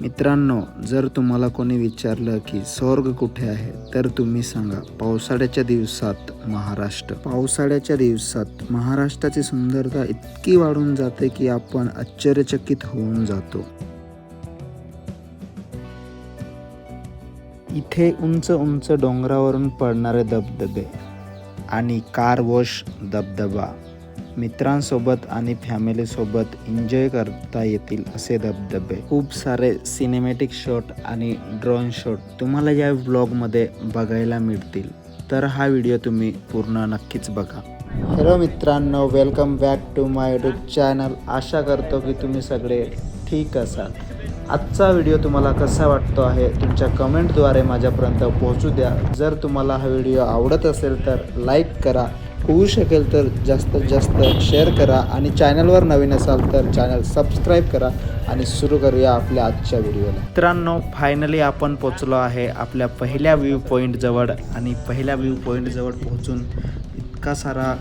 मित्रांनो जर तुम्हाला कोणी विचारलं की स्वर्ग कुठे आहे तर तुम्ही सांगा पावसाळ्याच्या दिवसात महाराष्ट्र. पावसाळ्याच्या दिवसात महाराष्ट्राची सुंदरता इतकी वाढून जाते की आपण आश्चर्यचकित होऊन जातो. इथे उंच उंच डोंगरावरून पडणारे धबधबे आणि कार वॉश धबधबा. मित्रांसोबत आणि फॅमिलीसोबत एन्जॉय करता येतील असे धबधबे. खूप सारे सिनेमॅटिक शॉट आणि ड्रोन शॉट तुम्हाला या व्लॉगमध्ये बघायला मिळतील. तर हा व्हिडिओ तुम्ही पूर्ण नक्कीच बघा. हॅलो मित्रांनो welcome back to my YouTube channel आशा करतो की तुम्ही सगळे ठीक असाल. आजचा व्हिडिओ तुम्हाला कसा वाटतो आहे? तुमच्या कमेंटद्वारे माझ्यापर्यंत पोहोचू द्या. जर तुम्हाला हा व्हिडिओ आवडत असेल तर लाईक करा. होऊ शकेल तर जास्तीत जास्त शेअर करा आणि चॅनलवर नवीन असाल तर चॅनल सबस्क्राईब करा आणि सुरू करूया आपल्या आजच्या व्हिडिओला मित्रांनो फायनली आपण पोचलो आहे आपल्या पहिल्या व्ह्यू पॉईंटजवळ आणि पहिल्या व्ह्यू पॉईंटजवळ पोहोचून इतका सारा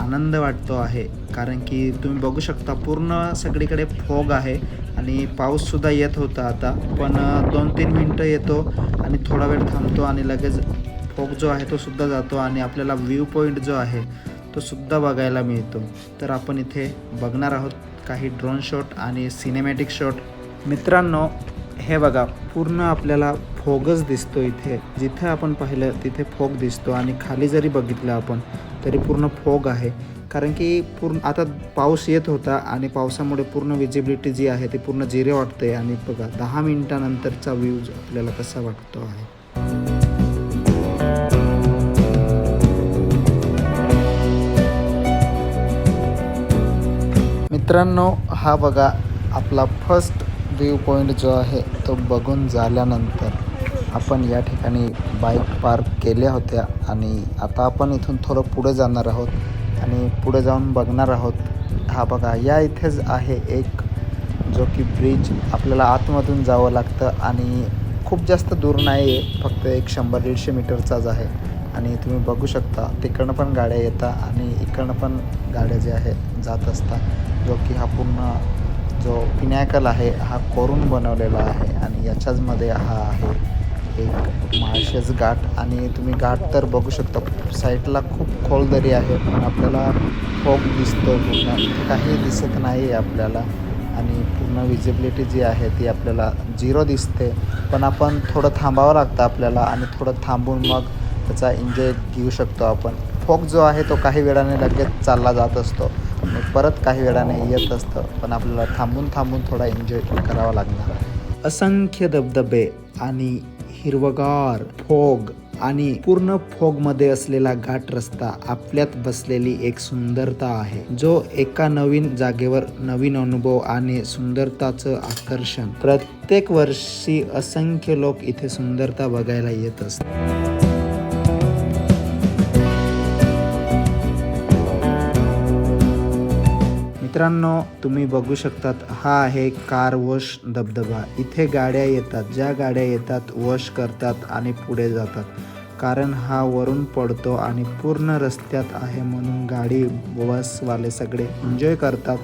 आनंद वाटतो आहे. कारण की तुम्ही बघू शकता पूर्ण सगळीकडे फोग आहे आणि पाऊससुद्धा येत होता आता. पण दोन तीन मिनटं येतो आणि थोडा वेळ थांबतो आणि लगेच फोग जो आहे तो सुद्धा जातो आणि आपल्याला व्ह्यू पॉईंट जो आहे तो सुद्धा बघायला मिळतो. तर आपण इथे बघणार आहोत काही ड्रोन शॉट आणि सिनेमॅटिक शॉट मित्रांनो हे बघा पूर्ण आपल्याला फोगच दिसतो इथे. जिथे आपण पाहिलं तिथे फोग दिसतो आणि खाली जरी बघितलं आपण तरी पूर्ण फोग आहे. कारण की पूर्ण आता पाऊस येत होता आणि पावसामुळे पूर्ण विजिबिलिटी जी आहे ती पूर्ण जिरे वाटते आणि बघा दहा मिनिटानंतरचा व्ह्यूज आपल्याला कसा वाटतो आहे. मित्रांनो हा बघा आपला फर्स्ट व्ह्यू पॉईंट जो आहे तो बघून झाल्यानंतर आपण या ठिकाणी बाईक पार्क केल्या होत्या आणि आता आपण इथून थोडं पुढे जाणार आहोत आणि पुढे जाऊन बघणार आहोत. हा बघा या इथेच आहे एक जो की ब्रिज आपल्याला आतमधून जावं लागतं आणि खूप जास्त दूर नाही आहे फक्त एक शंभर दीडशे मीटरचाच आहे. आणि तुम्ही बघू शकता तिकडनं पण गाड्या येतात आणि इकडनं पण गाड्या ज्या आहेत जात असतात. जो की हा पूर्ण जो पिनॅकल आहे हा कोरून बनवलेला आहे आणि याच्याचमध्ये हा आहे एक माळशेज घाट. आणि तुम्ही घाट तर बघू शकता साईडला खूप खोल दरी आहे पण आपल्याला फोग दिसतो. पूर्ण काही दिसत नाही आहे आपल्याला. आणि पूर्ण विजिबिलिटी जी आहे ती आपल्याला झिरो दिसते. पण आपण थोडं थांबावं लागतं आपल्याला आणि थोडं थांबून मग त्याचा एन्जॉय घेऊ शकतो आपण. फोक जो आहे तो काही वेळाने लगेच चालला जात असतो. मग परत काही वेळाने येत असतं. पण आपल्याला थांबून थांबून थोडा एन्जॉय करावा लागणार आहे. असंख्य धबधबे आणि हिरवगार फोग आणि पूर्ण फोगमध्ये असलेला घाट रस्ता आपल्यात बसलेली एक सुंदरता आहे जो एका नवीन जागेवर नवीन अनुभव आणि सुंदरताचं आकर्षण. प्रत्येक वर्षी असंख्य लोक इथे सुंदरता बघायला येत असतात. मित्रांनो तुम्ही बघू शकतात हा आहे कार वॉश धबधबा. इथे गाड्या येतात ज्या गाड्या येतात वॉश करतात आणि पुढे जातात. कारण हा वरून पडतो आणि पूर्ण रस्त्यात आहे म्हणून गाडी बसवाले सगळे एन्जॉय करतात.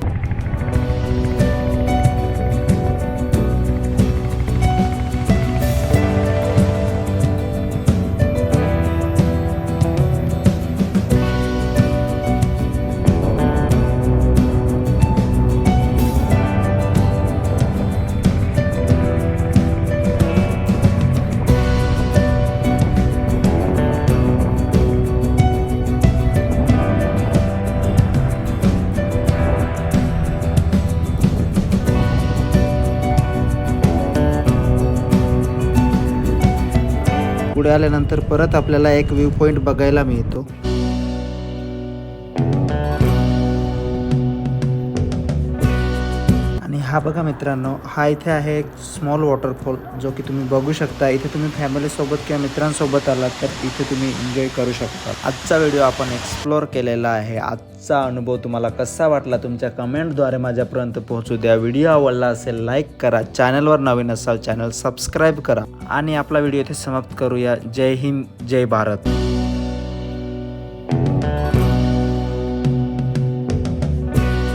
पुढे आल्यानंतर परत आपल्याला एक व्ह्यू पॉईंट बघायला मिळतो. हा बघा मित्रांनो हा इथे आहे एक स्मॉल वॉटरफॉल जो की तुम्ही बघू शकता. इथे तुम्ही फॅमिलीसोबत किंवा मित्रांसोबत आलात तर इथे तुम्ही एन्जॉय करू शकता. आजचा व्हिडिओ आपण एक्सप्लोअर केलेला आहे. आजचा अनुभव तुम्हाला कसा वाटला तुमच्या कमेंटद्वारे माझ्यापर्यंत पोहोचू द्या. व्हिडिओ आवडला असेल लाईक करा. चॅनलवर नवीन असाल चॅनल सबस्क्राईब करा. आणि आपला व्हिडिओ इथे समाप्त करूया. जय हिंद जय भारत.